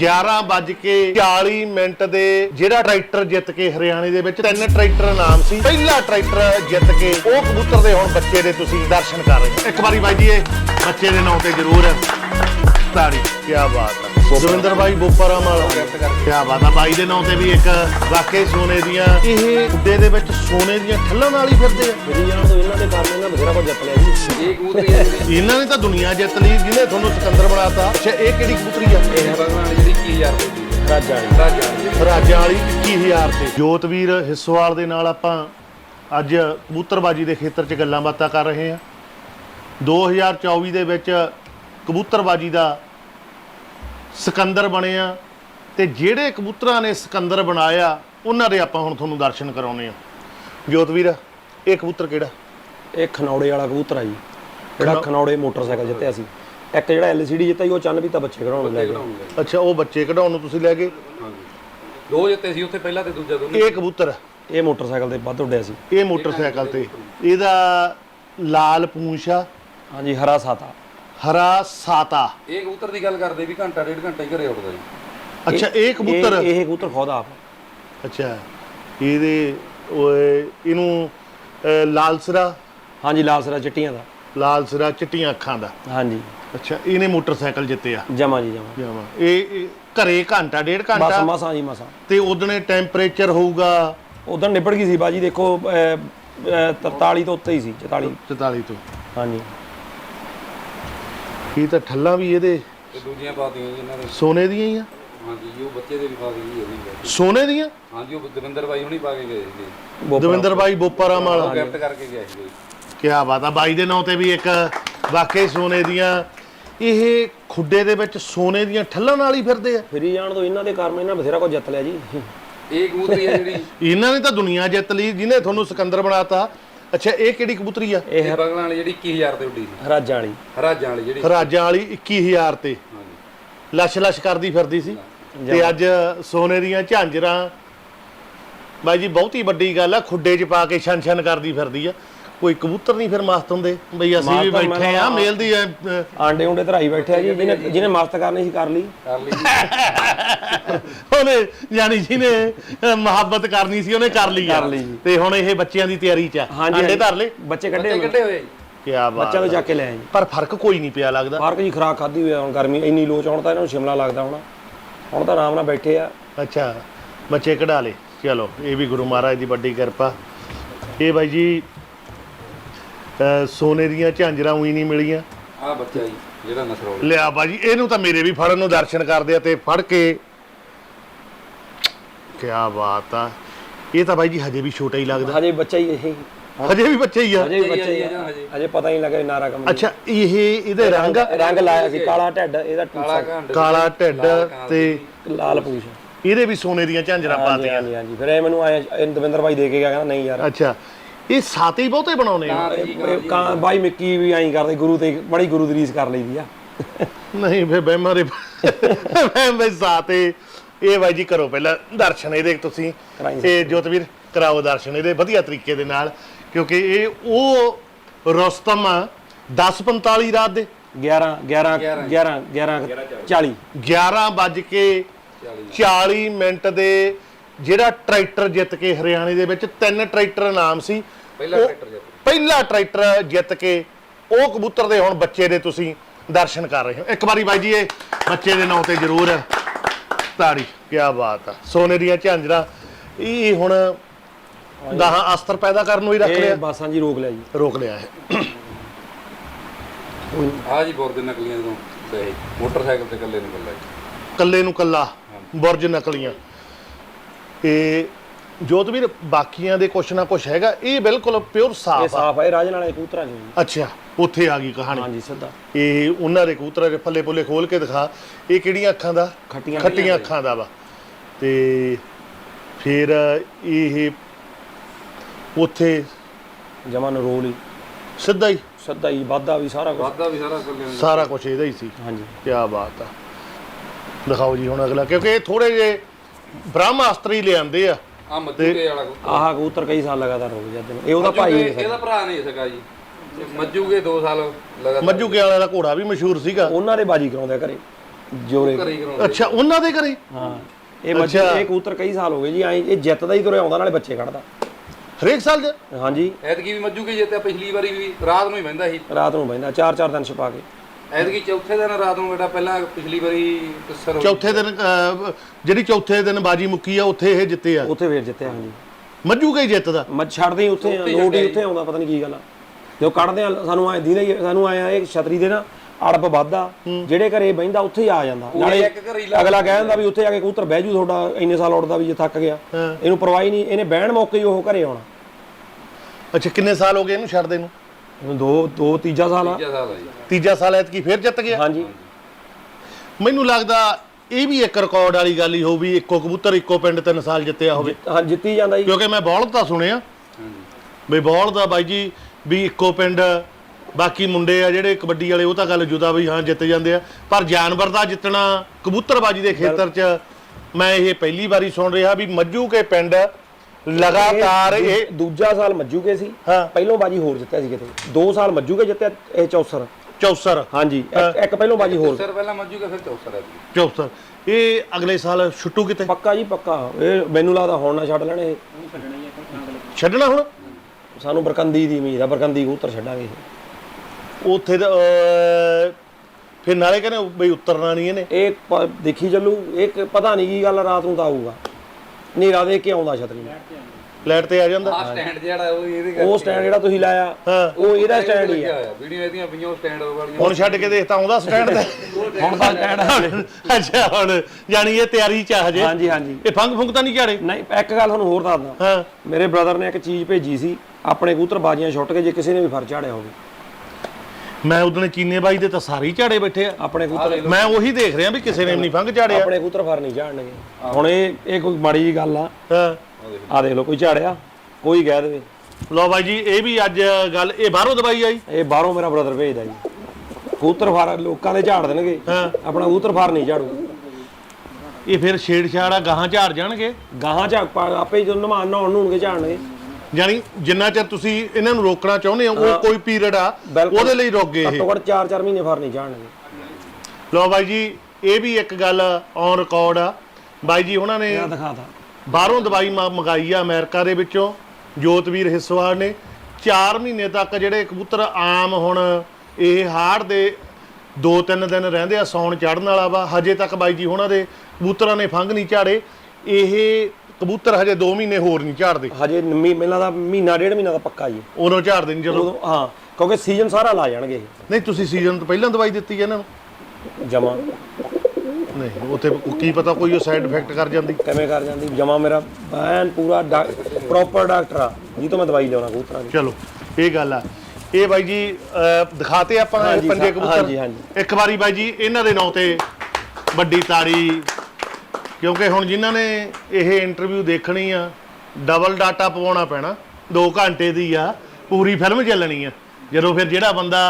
11 ਵੱਜ ਕੇ 40 ਮਿੰਟ ਦੇ ਜਿਹੜਾ ਟਰੈਕਟਰ ਜਿੱਤ ਕੇ ਹਰਿਆਣੇ ਦੇ ਵਿੱਚ, ਤਿੰਨ ਟਰੈਕਟਰ ਨਾਮ ਸੀ। ਪਹਿਲਾ ਟਰੈਕਟਰ ਜਿੱਤ ਕੇ ਉਹ ਕਬੂਤਰ ਦੇ ਹੁਣ ਬੱਚੇ ਦੇ ਤੁਸੀਂ ਦਰਸ਼ਨ ਕਰ ਰਹੇ ਹੋ। ਇੱਕ ਵਾਰੀ ਬਾਈ ਜੀ, ਇਹ ਬੱਚੇ ਦੇ ਨਾਂ ਤੇ ਜ਼ਰੂਰ ਤਾੜੀ ਕੀ ਬਾਤ ਹੈ। ਸੁਰਿੰਦਰ ਬਾਈ ਬੋਪਾਰਾਮ ਵਾਲਾ ਕੀ ਬਾਤ ਹੈ ਬਾਈ ਦੇ ਨਾਂ ਤੇ ਵੀ ਇੱਕ ਵਾਕਈ ਸੋਨੇ ਦੀਆਂ ਇਹ ਉੱਡੇ ਦੇ ਵਿੱਚ ਸੋਨੇ ਦੀਆਂ ਠੱਲਾਂ ਨਾਲ ਹੀ ਫਿਰਦੇ ਆ। ਮੇਰੀ ਜਾਨ ਤੋਂ ਇਹਨਾਂ ਦੇ ਕਾਰਨ ਇਹਨਾਂ ਬਥੇਰਾ ਕੁਝ ਜਿੱਤ ਲਿਆ ਜੀ। ਇਹ ਕਬੂਤਰੀ ਇਹਨਾਂ ਨੇ ਤਾਂ ਦੁਨੀਆ ਜਿੱਤ ਲਈ ਜਿਹਨੇ ਤੁਹਾਨੂੰ ਸਿਕੰਦਰ ਬਣਾਤਾ। ਅੱਛਾ ਇਹ ਕਿਹੜੀ ਕਬੂਤਰੀ ਆ? ਇਹ ਹੈ ਭਗਵਾਨ ਜਿਹੜੀ 21000 ਰੁਪਏ ਦੀ ਰਾਜਾ ਵਾਲੀ। ਰਾਜਾਂ ਵਾਲੀ। 21000 ਤੇ। ਜੋਤਵੀਰ ਹਿੱਸੋਵਾਲ ਦੇ ਨਾਲ ਆਪਾਂ ਅੱਜ ਕਬੂਤਰਬਾਜੀ ਦੇ ਖੇਤਰ 'ਚ ਗੱਲਾਂ ਬਾਤਾਂ ਕਰ ਰਹੇ ਹਾਂ। 2024 ਦੇ ਵਿੱਚ ਕਬੂਤਰਬਾਜੀ ਦਾ ਸਿਕੰਦਰ ਬਣਿਆ ਤੇ ਜਿਹੜੇ ਕਬੂਤਰਾਂ ਨੇ ਸਿਕੰਦਰ ਬਣਾਇਆ ਉਹਨਾਂ ਦੇ ਆਪਾਂ ਹੁਣ ਤੁਹਾਨੂੰ ਦਰਸ਼ਨ ਕਰਾਉਨੇ ਆ ਜੋਤਵੀਰ ਇਹ ਕਬੂਤਰ ਕਿਹੜਾ? ਇਹ ਖਨੌੜੇ ਵਾਲਾ ਕਬੂਤਰ ਆ ਜੀ। ਜਿਹੜਾ ਖਨੌੜੇ ਮੋਟਰਸਾਈਕਲ ਜਿੱਤਿਆ ਸੀ। ਇੱਕ ਜਿਹੜਾ ਐਲਸੀਡੀ ਜਿੱਤਿਆ ਸੀ ਉਹ ਚੰਨ ਵੀ ਤਾਂ ਬੱਚੇ ਕਢਾਉਣ ਨੂੰ ਲੈ ਗਏ। ਅੱਛਾ ਉਹ ਬੱਚੇ ਕਢਾਉਣ ਨੂੰ ਤੁਸੀਂ ਲੈ ਗਏ? ਹਾਂਜੀ। ਦੋ ਜਿੱਤੇ ਸੀ ਉੱਥੇ ਪਹਿਲਾ ਤੇ ਦੂਜਾ ਦੋਨੇ। ਇਹ ਕਬੂਤਰ? ਇਹ ਮੋਟਰਸਾਈਕਲ ਤੇ ਵੱਧ ਉੱਡਿਆ ਸੀ। ਇਹ ਮੋਟਰਸਾਈਕਲ ਤੇ। ਇਹਦਾ ਲਾਲ ਪੂੰਛ ਆ। ਹਾਂਜੀ ਹਰਾ ਸਾਤਾ। ਹਰਾ ਸਾਤਾ। ਇਹ ਕਬੂਤਰ ਦੀ ਗੱਲ ਕਰਦੇ ਵੀ ਘੰਟਾ ਡੇਢ ਘੰਟਾ ਹੀ ਘਰੇ ਉੱਡਦਾ ਜੀ। ਅੱਛਾ ਇਹ ਕਬੂਤਰ? ਇਹ ਇਹ ਕਬੂਤਰ ਖੁਦ ਆਪ। ਅੱਛਾ ਇਹਦੇ ਓਏ ਇਹਨੂੰ ਅਹ, ਲਾਲ ਸਿਰਾ ਹਾਂਜੀ ਲਾਲ ਸਰਾ ਚਿੱਟੀਆਂ ਦਾ। ਲਾਲ ਸਿਰਾ ਚਿੱਟੀਆਂ ਅੱਖਾਂ ਦਾ। ਹਾਂਜੀ। ਅੱਛਾ ਇਹਨੇ ਮੋਟਰਸਾਈਕਲ ਜਿੱਤਿਆ ਜਮਾ ਜੀ ਜਮਾ। ਜਾਵਾਂ ਇਹ ਇਹ ਘਰੇ ਘੰਟਾ ਡੇਢ ਬਸ ਘੰਟਾ ਮਸਾਂ ਜੀ ਮਸਾਂ। ਤੇ ਉਦਣੇ ਟੈਂਪਰੇਚਰ ਹੋਊਗਾ? ਉਦੋਂ ਨਿਬੜ ਗਈ ਸੀ ਬਾਜੀ ਦੇਖੋ ਅਹ, ਅਹ, 43 ਤੋਂ ਉੱਤੇ ਹੀ ਸੀ 44 44 ਤੋਂ। ਹਾਂਜੀ। ਇਹ ਤਾਂ ਠੱਲਾਂ ਵੀ ਇਹਦੇ ਤੇ ਦੂਜੀਆਂ ਪਾਤੀਆਂ ਜੀ ਇਹਨਾਂ ਦੇ ਸੋਨੇ ਦੀਆਂ ਹੀ ਆ। ਹਾਂਜੀ ਜੀ ਉਹ ਬੱਚੇ ਦੇ ਵੀ ਪਾ ਕੇ ਜੀ ਇਹ ਵੀ ਸੋਨੇ ਦੀਆਂ? ਹਾਂਜੀ ਉਹ ਦਵਿੰਦਰ ਬਾਈ ਹੁਣੀ ਪਾ ਕੇ ਗਏ ਸੀ। ਦਵਿੰਦਰ ਬਾਈ ਬੋਪਾਰਾਮ ਉਹ ਵਾਲਾ ਗਿਫਟ ਕਰਕੇ ਗਿਆ ਸੀ ਜੀ ਕੀ ਬਾਤ ਆ ਬਾਈ ਦੇ ਨਾਂ ਤੇ ਵੀ ਇੱਕ ਵਾਕਈ ਸੋਨੇ ਦੀਆਂ ਇਹ ਖੁੱਡੇ ਦੇ ਵਿੱਚ ਸੋਨੇ ਦੀਆਂ ਠੱਲਾਂ ਨਾਲ ਹੀ ਫਿਰਦੇ ਆ। ਫਿਰੀ ਜਾਣ ਤੋਂ ਇਹਨਾਂ ਦੇ ਕਾਰਨ ਇਹਨਾਂ ਬਥੇਰਾ ਕੁਝ ਜਿੱਤ ਲਿਆ ਜੀ। ਇਹ ਕਬੂਤਰੀ ਹੈ ਜਿਹੜੀ। ਇਹਨਾਂ ਨੇ ਤਾਂ ਦੁਨੀਆ ਜਿੱਤ ਲਈ ਜਿਹਨੇ ਤੁਹਾਨੂੰ ਸਿਕੰਦਰ ਬਣਾਤਾ। ਅੱਛਾ ਇਹ ਕਿਹੜੀ ਕਬੂਤਰੀ ਆ? ਇਹ ਇਹ ਵਾਲੀ ਜਿਹੜੀ 21000 ਤੇ ਉੱਡੀ ਸੀ। ਰਾਜਾਂ ਵਾਲੀ। ਰਾਜਾਂ ਵਾਲੀ ਜਿਹੜੀ। ਰਾਜਾਂ ਵਾਲੀ 21000 ਤੇ। ਹਾਂਜੀ। ਲਸ਼ ਲਸ਼ ਕਰਦੀ ਫਿਰਦੀ ਸੀ। ਤੇ ਅੱਜ ਸੋਨੇ ਦੀਆਂ ਝਾਂਜਰਾਂ। ਬਾਈ ਜੀ ਬਹੁਤੀ ਵੱਡੀ ਗੱਲ ਆ ਖੁੱਡੇ 'ਚ ਪਾ ਕੇ ਛਨ ਛਨ ਕਰਦੀ ਫਿਰਦੀ ਆ। ਕੋਈ ਕਬੂਤਰ ਨਹੀਂ ਫਿਰ ਮਸਤ ਹੁੰਦੇ? ਬਈ ਅਸੀਂ ਵੀ ਮਸਤ ਬੈਠੇ ਆ ਮੇਲ ਦੀ ਅ, ਆਂਡੇ ਉਂਡੇ ਧਰਾਈ ਬੈਠਿਆ ਜੀ ਜਿਹਨੇ ਜਿਹਨੇ ਮਸਤ ਕਰਨੀ ਸੀ ਕਰ ਲਈ। ਕਰ ਲਈ। ਜੀ ਉਹਨੇ ਯਾਨੀ ਜਿਹਨੇ ਅ, ਮੁਹੱਬਤ ਕਰਨੀ ਸੀ ਉਹਨੇ ਕਰ ਲਈ ਆ। ਕਰ ਲਈ ਜੀ। ਤੇ ਹੁਣ ਇਹ ਬੱਚਿਆਂ ਦੀ ਤਿਆਰੀ 'ਚ ਆ। ਅੰਡੇ ਧਰ ਲਏ? ਬੱਚੇ ਕੱਢੇ ਹੋਏ। ਕੱਢੇ ਹੋਏ। ਕੀ ਬਾਤ ਬੱਚਿਆਂ ਨੂੰ ਜਾ ਕੇ ਲੈ ਆਏ ਜੀ। ਪਰ ਫ਼ਰਕ ਕੋਈ ਨਹੀਂ ਪਿਆ ਲੱਗਦਾ। ਪਾਰਕ ਜੀ ਖਰਾਕ ਖਾਦੀ ਹੋਈ ਆ ਹੁਣ ਗਰਮੀ ਇੰਨੀ ਲੋਚ ਹੁਣ ਤਾਂ ਇਹਨਾਂ ਨੂੰ ਸ਼ਿਮਲਾ ਲੱਗਦਾ ਹੁਣ। ਹੁਣ ਤਾਂ ਆਰਾਮ ਨਾਲ ਬੈਠੇ ਆ। ਅੱਛਾ ਬੱਚੇ ਕਢਾ ਲੇ ਚਲੋ ਇਹ ਵੀ ਗੁਰੂ ਮਹਾਰਾਜ ਦੀ ਵੱਡੀ ਕਿਰਪਾ। ਇਹ ਬਾਈ ਜੀ ਸੋਨੇ ਦੀਆਂ ਝਾਂਜਰਾਂ ਉਹੀ ਨਹੀਂ ਮਿਲੀਆਂ। ਆਹ ਬੱਚਾ ਜੀ ਜਿਹੜਾ ਨਸਰੋਲ ਲਿਆ ਬਾਜੀ ਇਹਨੂੰ ਤਾਂ ਮੇਰੇ ਵੀ ਫੜਨ ਨੂੰ ਦਰਸ਼ਨ ਕਰਦੇ ਆ ਤੇ ਫੜ ਕੇ। ਕੀ ਬਾਤ ਆ। ਇਹ ਤਾਂ ਬਾਈ ਜੀ ਹਜੇ ਵੀ ਛੋਟਾ ਹੀ ਲੱਗਦਾ। ਹਜੇ ਬੱਚਾ ਹੀ ਇਹ। ਹਜੇ ਵੀ ਬੱਚੇ ਹੀ ਆ। ਹਜੇ ਵੀ ਬੱਚਾ ਹੀ ਆ। ਹਜੇ। ਪਤਾ ਹੀ ਨਹੀਂ ਲੱਗਾ ਨਾਰਾ ਕੰਮ ਅੱਛਾ ਇਹ ਇਹਦੇ ਰੰਗ? ਆ? ਰੰਗ ਲਾਇਆ ਸੀ ਕਾਲਾ ਢੱਡ ਇਹਦਾ ਕਾਲਾ ਟੂਸਾ ਘੰਡ ਕਾਲਾ ਢਿੱਡ ਤੇ ਲਾਲ ਪੂਛ ਇਹਦੇ ਵੀ ਸੋਨੇ ਦੀਆਂ ਝਾਂਜਰਾਂ ਹਾਂਜੀ ਪਾਤੀਆਂ ਹਾਂਜੀ ਹਾਂਜੀ। ਫਿਰ ਇਹ ਮੈਨੂੰ ਆਏ ਦਵਿੰਦਰ ਭਾਈ ਦੇ ਕੇ ਗਿਆ ਕਹਿੰਦਾ ਨਹੀਂ ਯਾਰ। ਅੱਛਾ। ਇਹ ਸਾਤੇ ਹੀ ਬਹੁਤੇ ਬਣਾਉਨੇ ਆ। ਇਹ ਕਾਂ ਬਾਈ ਮਿੱਕੀ ਵੀ ਐਂ ਕਰਦੇ ਗੁਰੂ ਤੇ ਬੜੀ ਗੁਰੂ ਦੀ ਰੀਸ ਕਰ ਲਈਦੀ ਆ। ਨਹੀਂ ਫੇ ਬਹਿਮਾਂ ਦੇ ਮੈਂ ਬਈ ਸਾਤੇ ਇਹ ਬਾਈ ਜੀ ਕਰੋ ਪਹਿਲਾਂ ਦਰਸ਼ਨ ਇਹਦੇ ਤੁਸੀਂ ਕਰਾਈ ਇਹ ਜੋਤਵੀਰ ਕਰਾਓ ਦਰਸ਼ਨ ਇਹਦੇ ਵਧੀਆ ਤਰੀਕੇ ਦੇ ਨਾਲ ਕਿਉਂਕਿ ਇਹ ਉਹ ਰੁਸਤਮ ਆ 10:45 ਰਾਤ ਦੇ। 11 11 11 11 40 11 ਵੱਜ ਕੇ 40 ਮਿੰਟ ਦੇ ਜਿਹੜਾ ਟਰੈਕਟਰ ਜਿੱਤ ਕੇ ਹਰਿਆਣੇ ਦੇ ਵਿੱਚ ਤਿੰਨ ਟਰੈਕਟਰ ਨਾਮ ਸੀ ਪਹਿਲਾ ਟਰੈਕਟਰ ਜਿੱਤ ਪਹਿਲਾ ਟਰੈਕਟਰ ਜਿੱਤ ਕੇ ਉਹ ਕਬੂਤਰ ਦੇ ਹੁਣ ਬੱਚੇ ਦੇ ਤੁਸੀਂ ਦਰਸ਼ਨ ਕਰ ਰਹੇ ਹੋ। ਇੱਕ ਵਾਰੀ ਬਾਈ ਜੀ ਇਹ ਬੱਚੇ ਦੇ ਨਾਂ ਤੇ ਜ਼ਰੂਰ ਤਾੜੀ ਕੀ ਬਾਤ ਆ। ਸੋਨੇ ਦੀਆਂ ਝਾਂਜਰਾਂ ਇਹ ਹੁਣ ਗਾਹਾਂ ਅਸਤਰ ਪੈਦਾ ਕਰਨ ਨੂੰ ਹੀ ਰੱਖ ਇਹ ਲਿਆ। ਬਾਸਾਂ ਜੀ ਰੋਕ ਲਿਆ ਜੀ। ਰੋਕ ਲਿਆ ਹੈ ਆਹ ਜੀ ਬੋਰ ਦੇ ਨਕਲੀਆਂ ਤੋਂ ਮੋਟਰਸਾਈਕਲ ਤੇ ਇਕੱਲੇ ਨੂੰ ਕੱਲਾ ਕੱਲੇ ਨੂੰ ਕੱਲਾ ਬੁਰਜ ਨਕਲੀਆਂ। ਇਹ ਜੋਤਵੀਰ ਬਾਕੀਆਂ ਦੇ ਕੁਛ ਨਾ ਕੁਛ ਹੈਗਾ ਇਹ ਬਿਲਕੁਲ ਪਿਓਰ ਇਹ ਸਾਫ਼ ਆ। ਸਾਫ਼ ਹੈ ਇਹ ਰਾਜਨ ਵਾਲੇ ਕਬੂਤਰਾਂ ਜੀ ਅੱਛਾ ਉੱਥੇ ਆ ਗਈ ਕਹਾਣੀ। ਹਾਂਜੀ ਸਿੱਧਾ। ਇਹ ਉਹਨਾਂ ਦੇ ਕਬੂਤਰਾਂ ਦੇ ਪੱਲੇ ਪੁੱਲੇ ਖੋਲ ਕੇ ਦਿਖਾ ਇਹ ਕਿਹੜੀਆਂ ਅੱਖਾਂ ਦਾ? ਖੱਟੀਆਂ ਖੱਟੀਆਂ ਅੱਖਾਂ ਦਾ ਵਾ। ਤੇ ਫਿਰ ਇਹ ਉੱਥੇ ਜਮਨ ਰੋਲ ਹੀ। ਸਿੱਧਾ ਹੀ। ਸਿੱਧਾ ਹੀ ਵਾਧਾ ਵੀ ਸਾਰਾ ਕੁਝ ਵਾਦਾ ਵੀ ਸਾਰਾ ਇਕੱਲੇ ਨੂੰ ਸਾਰਾ ਕੁਝ ਇਹਦਾ ਹੀ ਸੀ। ਹਾਂਜੀ। ਕੀ ਬਾਤ ਆ। ਦਿਖਾਓ ਜੀ ਹੁਣ ਅਗਲਾ ਕਿਉਂਕਿ ਇਹ ਥੋੜੇ ਜੇ ਬ੍ਰਹਮਾਸਤਰ ਹੀ ਲਿਆਂਦੇ ਆ। ਆ ਮੱਜੂਕੇ ਵਾਲਾ ਕਬੂਤਰ। ਆਹ ਕਬੂਤਰ ਕਈ ਸਾਲ ਲਗਾਤਾਰ ਰੋਕ ਜਾਂਦੇ ਨੇ। ਇਹ ਉਹਦਾ ਭਾਈ ਮੱਜੂਕੇ ਹੈ ਇਹਦਾ ਭਰਾ ਨਹੀਂ ਸਕਾ ਜੀ। ਤੇ ਮੱਜੂਕੇ 2 ਸਾਲ ਲਗਾਤਾਰ ਮੱਜੂ ਕੇ ਵਾਲਾ ਦਾ ਘੋੜਾ ਵੀ ਮਸ਼ਹੂਰ ਸੀਗਾ। ਉਹਨਾਂ ਦੇ ਬਾਜੀ ਕਰਾਉਂਦੇ ਆ ਘਰੇ। ਜੋਰੇ ਹੀ ਕਰਾਉਂਦੇ ਅੱਛਾ ਉਹਨਾਂ ਦੇ ਘਰੇ? ਹਾਂ। ਇਹ ਬੱਚੇ ਅੱਛਾ। ਇਹ ਕਬੂਤਰ ਕਈ ਸਾਲ ਹੋ ਗਏ ਜੀ। ਐਂ ਇਹ ਜਿੱਤਦਾ ਹੀ ਤੁਰਿਆ ਆਉਂਦਾ ਨਾਲੇ ਬੱਚੇ ਕੱਢਦਾ। ਹਰੇਕ ਸਾਲ ਦੇ ਹਾਂਜੀ। ਐਤਕੀ ਵੀ ਮੱਜੂ ਕੇ ਜਿੱਤਿਆ ਪਿਛਲੀ ਵਾਰੀ ਵੀ ਰਾਤ ਨੂੰ ਹੀ ਬਹਿੰਦਾ ਸੀ। ਰਾਤ ਨੂੰ ਬੈਂਦਾ ਚਾਰ ਚਾਰ ਦਿਨ ਛਪਾ ਕੇ। ਐਤਕੀ ਚੌਥੇ ਦਿਨ ਰਾਤ ਨੂੰ ਬੇਟਾ ਪਹਿਲਾਂ ਪਿਛਲੀ ਵਾਰੀ ਸਰ ਚੌਥੇ ਦਿਨ ਅਹ, ਜਿਹੜੀ ਚੌਥੇ ਦਿਨ ਬਾਜੀ ਮੁੱਕੀ ਆ ਉੱਥੇ ਇਹ ਜਿੱਤੇ ਆ। ਉੱਥੇ ਫੇਰ ਜਿੱਤਿਆ ਹਾਂਜੀ। ਮੱਜੂ ਕੇ ਜਿੱਤਦਾ ਮੈਂ ਛੱਡਦੇ ਹੀ ਉੱਥੇ ਆ ਲੋਟ ਹੀ ਉੱਥੇ ਆਉਂਦਾ ਪਤਾ ਨਹੀਂ ਕੀ ਗੱਲ ਆ। ਜੋ ਕੱਢਦੇ ਆ ਸਾਨੂੰ ਐ ਦੀਦਾ ਹੀ ਸਾਨੂੰ ਆਇਆ ਇਹ ਛਤਰੀ ਦੇ ਨਾ ਅੜਪ ਵੱਧਦਾ। ਜਿਹੜੇ ਘਰੇ ਬਹਿੰਦਾ ਉੱਥੇ ਹੀ ਆ ਜਾਂਦਾ। ਨਾਲੇ ਇੱਕ ਘਰੇ ਹੀ ਲਾ ਅਗਲਾ ਕਹਿ ਦਿੰਦਾ ਵੀ ਉੱਥੇ ਆ ਕੇ ਕਬੂਤਰ ਬਹਿ ਜੂ ਤੁਹਾਡਾ ਇੰਨੇ ਸਾਲ ਉੱਡਦਾ ਵੀ ਜੇ ਥੱਕ ਗਿਆ। ਹਾਂ। ਇਹਨੂੰ ਪਰਵਾਹ ਹੀ ਨਹੀਂ ਇਹਨੇ ਬਹਿਣ ਮੌਕੇ ਹੀ ਉਹ ਘਰੇ ਆਉਣਾ। ਅੱਛਾ ਕਿੰਨੇ ਸਾਲ ਹੋ ਗਏ ਇਹਨੂੰ ਛੱਡਦੇ ਨੂੰ? ਹੁਣ ਦੋ ਦੋ ਤੀਜਾ ਸਾਲ ਆ। ਤੀਜਾ ਸਾਲ ਆ ਜੀ। ਤੀਜਾ ਸਾਲ ਐਤਕੀ ਫੇਰ ਜਿੱਤ ਗਿਆ? ਹਾਂਜੀ। ਮੈਨੂੰ ਲੱਗਦਾ ਇਹ ਵੀ ਇੱਕ ਰਿਕਾਰਡ ਵਾਲੀ ਗੱਲ ਹੀ ਹੋਊ ਵੀ ਇੱਕੋ ਕਬੂਤਰ ਇੱਕੋ ਪਿੰਡ ਤਿੰਨ ਸਾਲ ਜਿੱਤਿਆ ਹੋਵੇ। ਹਾਂ ਜਿੱਤੀ ਜਾਂਦਾ ਜੀ। ਕਿਉਂਕਿ ਮੈਂ ਬੌਲਦ ਤਾਂ ਸੁਣਿਆ। ਹਾਂਜੀ। ਵੀ ਬੌਲਦ ਦਾ ਬਾਈ ਜੀ ਵੀ ਇੱਕੋ ਪਿੰਡ ਬਾਕੀ ਮੁੰਡੇ ਆ ਜਿਹੜੇ ਕਬੱਡੀ ਵਾਲੇ ਉਹ ਤਾਂ ਗੱਲ ਜੁਦਾ ਵੀ ਹਾਂ ਜਿੱਤ ਜਾਂਦੇ ਆ। ਪਰ ਜਾਨਵਰ ਦਾ ਜਿੱਤਣਾ ਕਬੂਤਰਬਾਜੀ ਦੇ ਖੇਤਰ 'ਚ ਮੈਂ ਇਹ ਪਹਿਲੀ ਵਾਰੀ ਸੁਣ ਰਿਹਾ ਵੀ ਮੱਜੂ ਕੇ ਪਿੰਡ ਲਗਾਤਾਰ ਇਹ ਦੂਜਾ ਸਾਲ ਮੱਜੂ ਕੇ ਸੀ। ਹਾਂ। ਪਹਿਲੋਂ ਬਾਜੀ ਹੋਰ ਜਿੱਤਿਆ ਸੀ ਕਿਤੇ। ਦੋ ਸਾਲ ਮੱਜੂ ਕੇ ਜਿੱਤਿਆ ਇਹ ਚੌਸਰ। ਚੌਸਰ ਹਾਂਜੀ ਇੱਕ- ਇੱਕ ਪਹਿਲੋਂ ਬਾਜੀ ਹੋਰ। ਸਰ ਪਹਿਲਾਂ ਮੱਜੂ ਕੇ ਫਿਰ ਚੌਸਰ ਐਤਕੀ ਚੌਸਰ। ਇਹ ਅਗਲੇ ਸਾਲ ਛੁੱਟੂ ਕਿਤੇ? ਪੱਕਾ ਜੀ ਪੱਕਾ। ਇਹ ਮੈਨੂੰ ਲੱਗਦਾ ਹੁਣ ਨਾ ਛੱਡ ਲੈਣ। ਇਹ ਛੱਡਣਾ ਹੁਣ? ਸਾਨੂੰ ਬਰਕੰਦੀ ਦੀ ਉਮੀਦ ਆ ਬਰਕੰਦੀ ਕਬੂਤਰ ਛੱਡਾਂਗੇ। ਇਹ। ਉੱਥੇ ਦਾ, ਅਹ, ਫਿਰ ਨਾਲੇ ਕਹਿੰਦੇ ਬਈ ਉਤਰਨਾ ਨਹੀਂ ਇਹਨੇ। ਇਹ ਪ- ਦੇਖੀ ਚੱਲੂ। ਇਹ ਕ- ਪਤਾ ਨਹੀਂ ਕੀ ਗੱਲ ਰਾਤ ਨੂੰ ਤਾਂ ਆਊਗਾ। ਹਨੇਰਾ ਦੇ ਕੇ ਆਉਂਦਾ ਛਤਰੀ ਨੂੰ। ਲਾਈਟ ਤੇ ਆ ਜਾਂਦਾ। ਆ ਸਟੈਂਡ ਜਿਹੜਾ ਉਹ ਇਹਦੇ ਉਹ ਸਟੈਂਡ ਜਿਹੜਾ ਤੁਸੀਂ ਲਾਇਆ ਹਾਂ। ਉਹ ਇਹਦਾ ਸਟੈਂਡ ਹੀ ਆ। ਵੀਡੀਓ ਇਹਦੀਆਂ ਪਈਆਂ ਉਹ ਸਟੈਂਡ ਵਾਲੀਆਂ। ਹੁਣ ਛੱਡ ਕੇ ਦੇਖ ਤਾਂ ਆਉਂਦਾ ਸਟੈਂਡ ਤੇ। ਹੁਣ ਤਾਂ ਸਟੈਂਡ ਅੱਛਾ ਹੁਣ ਯਾਨੀ ਇਹ ਤਿਆਰੀ ਚ ਆ ਹਜੇ। ਹਾਂਜੀ ਹਾਂਜੀ। ਇਹ ਫੰਗ ਫੁੰਗ ਤਾਂ ਨਹੀਂ ਝਾੜੇ? ਨਹੀਂ ਇੱਕ ਗੱਲ ਤੁਹਾਨੂੰ ਹੋਰ ਦੱਸਦਾ। ਹਾਂ। ਮੇਰੇ ਬ੍ਰਦਰ ਨੇ ਇੱਕ ਚੀਜ਼ ਭੇਜੀ ਸੀ ਆਪਣੇ ਕਬੂਤਰ ਬਾਜੀਆਂ ਛੁੱਟ ਕੇ ਜੇ ਕਿਸੇ ਨੇ ਵੀ ਫਰ ਝਾੜਿਆ ਹੋਵੇ। ਮੈਂ ਉਦੋਂ ਚੀਨੇ ਬਾਈ ਦੇ ਤਾਂ ਸਾਰੇ ਹੀ ਝਾੜੇ ਬੈਠੇ ਆ। ਆਪਣੇ ਕਬੂਤਰ ਮੈਂ ਉਹੀ ਦੇਖ ਰਿਹਾ ਵੀ ਕਿਸੇ ਨੇ ਵੀ ਨਹੀਂ ਫੰਗ ਝਾੜਿਆ। ਆਪਣੇ ਕਬੂਤਰ ਫਰ ਨਹੀਂ ਝਾੜਨਗੇ। ਹੁਣ ਇਹ ਇਹ ਕੋਈ ਮਾੜੀ ਜੀ ਗੱਲ ਆ। ਹਾਂ। ਆ ਦੇਖ ਲਓ ਕੋਈ ਝਾੜਿਆ ਕੋਈ ਕਹਿ ਦੇਵੇ। ਲਓ ਬਾਈ ਜੀ ਇਹ ਵੀ ਅੱਜ ਗੱਲ ਇਹ ਬਾਹਰੋਂ ਦਵਾਈ ਆਈ? ਇਹ ਬਾਹਰੋਂ ਮੇਰਾ ਬ੍ਰਦਰ ਭੇਜਦਾ ਜੀ। ਕਬੂਤਰ ਫਾਰ ਲੋਕਾਂ ਦੇ ਝਾੜ ਦੇਣਗੇ। ਆਪਣਾ ਕਬੂਤਰ ਫਾਰ ਨਹੀਂ ਝਾੜੂ। ਇਹ ਫਿਰ ਛੇੜਛਾੜ ਆ ਗਾਹਾਂ ਝਾੜ ਜਾਣਗੇ? ਗਾਹਾਂ ਝਾੜ ਪਾ- ਆਪੇ ਜਦੋਂ ਨਮਾਨ ਨਹਾਉਣ ਨੂਣਗੇ ਝਾੜਨਗੇ। ਯਾਨੀ ਜਿੰਨਾ ਚਿਰ ਤੁਸੀਂ ਇਹਨਾਂ ਨੂੰ ਰੋਕਣਾ ਚਾਹੁੰਦੇ ਹੋ ਉਹ ਕੋਈ ਪੀਰੀਅਡ ਆ। ਉਹਦੇ ਲਈ ਰੁਕ ਗਏ ਇਹ। ਘੱਟੋ ਘੱਟ 4-4 ਮਹੀਨੇ ਫਾਰ ਨਹੀਂ ਝਾੜਨਗੇ ਲਓ ਬਾਈ ਜੀ ਇਹ ਵੀ ਇੱਕ ਗੱਲ ਔਨ ਰਿਕਾਰਡ ਆ। ਬਾਈ ਜੀ ਉਹਨਾਂ ਨੇ ਦਿਖਾਤਾ। ਬਾਹਰੋਂ ਦਵਾਈ ਮ- ਮੰਗਾਈ ਆ ਅਮਰੀਕਾ ਦੇ ਵਿੱਚੋਂ ਜੋਤਵੀਰ ਹਿੱਸਵਾਰ ਨੇ। 4 ਮਹੀਨੇ ਤੱਕ ਜਿਹੜੇ ਕਬੂਤਰ ਆਮ ਹੁਣ ਇਹ ਹਾੜ ਦੇ 2-3 ਦਿਨ ਰਹਿੰਦੇ ਆ ਸੌਣ ਚੜਨ ਵਾਲਾ ਵਾ। ਹਜੇ ਤੱਕ ਬਾਈ ਜੀ ਉਹਨਾਂ ਦੇ ਕਬੂਤਰਾਂ ਨੇ ਫੰਗ ਨਹੀਂ ਝਾੜੇ ਇਹ ਕਬੂਤਰ ਹਜੇ 2 ਮਹੀਨੇ ਹੋਰ ਨਹੀਂ ਝਾੜਦੇ। ਹਜੇ ਮੀ- ਮੈਨੂੰ ਲੱਗਦਾ ਮਹੀਨਾ ਡੇਢ ਮਹੀਨਾ ਦਾ ਪੱਕਾ ਜੀ। ਉਦੋਂ ਝਾੜਦੇ ਨਹੀਂ ਜਦੋਂ। ਉਦੋਂ ਹਾਂ ਕਿਉਂਕਿ ਸੀਜ਼ਨ ਸਾਰਾ ਲਾ ਜਾਣਗੇ ਇਹ। ਨਹੀਂ ਤੁਸੀਂ ਸੀਜ਼ਨ ਤੋਂ ਪਹਿਲਾਂ ਦਵਾਈ ਦਿੱਤੀ ਹੈ ਇਹਨਾਂ ਨੂੰ? ਜਮਾ। ਨਹੀਂ ਉੱਥੇ ਕੀ ਪਤਾ ਕੋਈ ਉਹ ਸਾਈਡ ਇਫੈਕਟ ਕਰ ਜਾਂਦੀ। ਕਿਵੇਂ ਕਰ ਜਾਂਦੀ? ਜਮਾ ਮੇਰਾ ਐਨ ਪੂਰਾ ਪ੍ਰੋਪਰ ਡਾਕਟਰ ਆ। ਜੀ ਤੋਂ ਮੈਂ ਦਵਾਈ ਲਿਆਉਣਾ ਕਬੂਤਰਾਂ ਦੀ। ਚਲੋ ਇਹ ਗੱਲ ਆ। ਇਹ ਬਾਈ ਜੀ ਅਹ, ਦਿਖਾਤੇ ਆਪਾਂ ਇਹ ਹਾਂਜੀ, ਪੰਜੇ ਕਬੂਤਰ? ਹਾਂਜੀ, ਹਾਂਜੀ। ਇੱਕ ਵਾਰੀ ਬਾਈ ਜੀ ਇਹਨਾਂ ਦੇ ਨਾਂ ਤੇ ਵੱਡੀ ਤਾੜੀ ਕਿਉਂਕਿ ਹੁਣ ਜਿਨ੍ਹਾਂ ਨੇ ਇਹ ਇੰਟਰਵਿਊ ਦੇਖਣੀ ਆ ਡਬਲ ਡਾਟਾ ਪਵਾਉਣਾ ਪੈਣਾ 2 ਘੰਟੇ ਦੀ ਆ ਪੂਰੀ ਫਿਲਮ ਚੱਲਣੀ ਆ। ਜਦੋਂ ਫਿਰ ਜਿਹੜਾ ਬੰਦਾ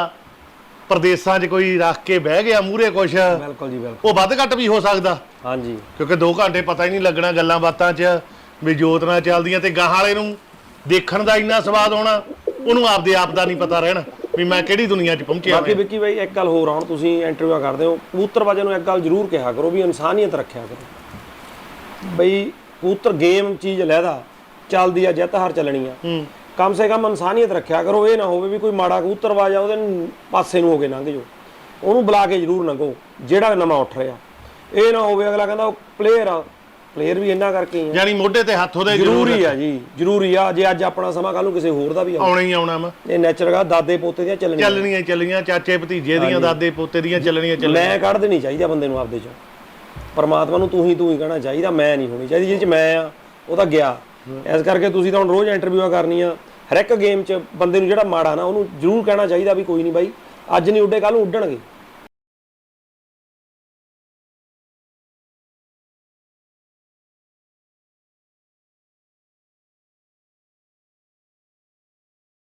ਪ੍ਰਦੇਸਾਂ 'ਚ ਕੋਈ ਰੱਖ ਕੇ ਬਹਿ ਗਿਆ ਮੂਹਰੇ ਕੁਛ ਬਿਲਕੁਲ ਜੀ ਬਿਲਕੁਲ। ਉਹ ਵੱਧ ਘੱਟ ਵੀ ਹੋ ਸਕਦਾ। ਹਾਂਜੀ। ਕਿਉਂਕਿ 2 ਘੰਟੇ ਪਤਾ ਹੀ ਨਹੀਂ ਲੱਗਣਾ ਗੱਲਾਂ ਬਾਤਾਂ 'ਚ ਵੀ ਜੋਤ ਨਾਲ ਚੱਲਦੀਆਂ ਤੇ ਗਾਹਾਂ ਵਾਲੇ ਨੂੰ ਦੇਖਣ ਦਾ ਇੰਨਾ ਸਵਾਦ ਆਉਣਾ ਉਹਨੂੰ ਆਪਦੇ ਆਪ ਦਾ ਨਹੀਂ ਪਤਾ ਰਹਿਣਾ ਵੀ ਮੈਂ ਕਿਹੜੀ ਦੁਨੀਆ 'ਚ ਪਹੁੰਚਿਆ ਬਾਕੀ ਵਿੱਕੀ ਬਾਈ ਇੱਕ ਗੱਲ ਹੋਰ ਆ ਹੁਣ ਤੁਸੀਂ ਇੰਟਰਵਿਊ ਕਰਦੇ ਹੋ ਕਬੂਤਰਬਾਜ਼ਾਂ ਨੂੰ ਇੱਕ ਗੱਲ ਜ਼ਰੂਰ ਕਿਹਾ ਕਰੋ ਵੀ ਇਨਸਾਨੀਅਤ ਰੱਖਿਆ ਕਰੋ। ਬਈ ਕਬੂਤਰ ਗੇਮ ਚੀਜ਼ ਲੈਦਾ ਚੱਲਦੀ ਆ ਜਿੱਤ ਹਾਰ ਚੱਲਣੀ ਆ। ਹੂੰ। ਕਮ ਸੇ ਕਮ ਇਨਸਾਨੀਅਤ ਰੱਖਿਆ ਕਰੋ ਇਹ ਨਾ ਹੋਵੇ ਵੀ ਕੋਈ ਮਾੜਾ ਕਬੂਤਰਬਾਜ਼ ਆ ਉਹਦੇ ਪਾਸੇ ਨੂੰ ਹੋ ਕੇ ਲੰਘ ਜਾਓ। ਉਹਨੂੰ ਬੁਲਾ ਕੇ ਜ਼ਰੂਰ ਲੰਘੋ ਜਿਹੜਾ ਨਵਾਂ ਉੱਠ ਰਿਹਾ। ਇਹ ਨਾ ਹੋਵੇ ਅਗਲਾ ਕਹਿੰਦਾ ਉਹ ਪਲੇਅਰ ਆ ਪਲੇਅਰ ਵੀ ਇੰਨਾ ਕਰਕੇ ਹੀ ਆ। ਯਾਨੀ ਮੋਢੇ ਤੇ ਹੱਥ ਉਹਦੇ ਜ਼ਰੂਰ ਆ ਜੀ ਜ਼ਰੂਰੀ ਆ ਜੇ ਅੱਜ ਆਪਣਾ ਸਮਾਂ ਕੱਲ ਨੂੰ ਕਿਸੇ ਹੋਰ ਦਾ ਵੀ ਆਉ ਆਉਣਾ ਹੀ ਆਉਣਾ ਵਾ। ਇਹ ਨੈਚੁਰਲ ਆ ਦਾਦੇ ਪੋਤੇ ਦੀਆਂ ਚੱਲਣੀਆਂ। ਚੱਲਣੀਆਂ ਚੱਲੀਆਂ ਚਾਚੇ ਭਤੀਜੇ ਦੀਆਂ ਦਾਦੇ ਪੋਤੇ ਦੀਆਂ ਚੱਲਣੀਆਂ ਚੱਲਣੀਆਂ। ਮੈਂ ਕੱਢ ਦੇਣੀ ਚਾਹੀਦਾ ਬੰਦੇ ਨੂੰ ਆਪਦੇ ਚੋਂ। ਪਰਮਾਤਮਾ ਨੂੰ ਤੂੰ ਹੀ ਤੂੰ ਹੀ ਕਹਿਣਾ ਚਾਹੀਦਾ ਮੈਂ ਨਹੀਂ ਹੋਣੀ ਚਾਹੀਦੀ ਜਿਹਦੇ ਚ ਮੈਂ ਆ ਉਹ ਤਾਂ ਗਿਆ। ਇਸ ਕਰਕੇ ਤੁਸੀਂ ਤਾਂ ਹੁਣ ਰੋਜ਼ ਇੰਟਰਵਿਊਆਂ ਕਰਨੀਆਂ। ਹਰ ਇੱਕ ਗੇਮ 'ਚ ਬੰਦੇ ਨੂੰ ਜਿਹੜਾ ਮਾੜਾ ਨਾ ਉਹਨੂੰ ਜ਼ਰੂਰ ਕਹਿਣਾ ਚਾਹੀਦਾ ਵੀ ਕੋਈ ਨਹੀਂ ਬਾਈ ਅੱਜ ਨਹੀਂ ਉੱਡੇ ਕੱਲ ਨੂੰ ਉੱਡਣਗੇ।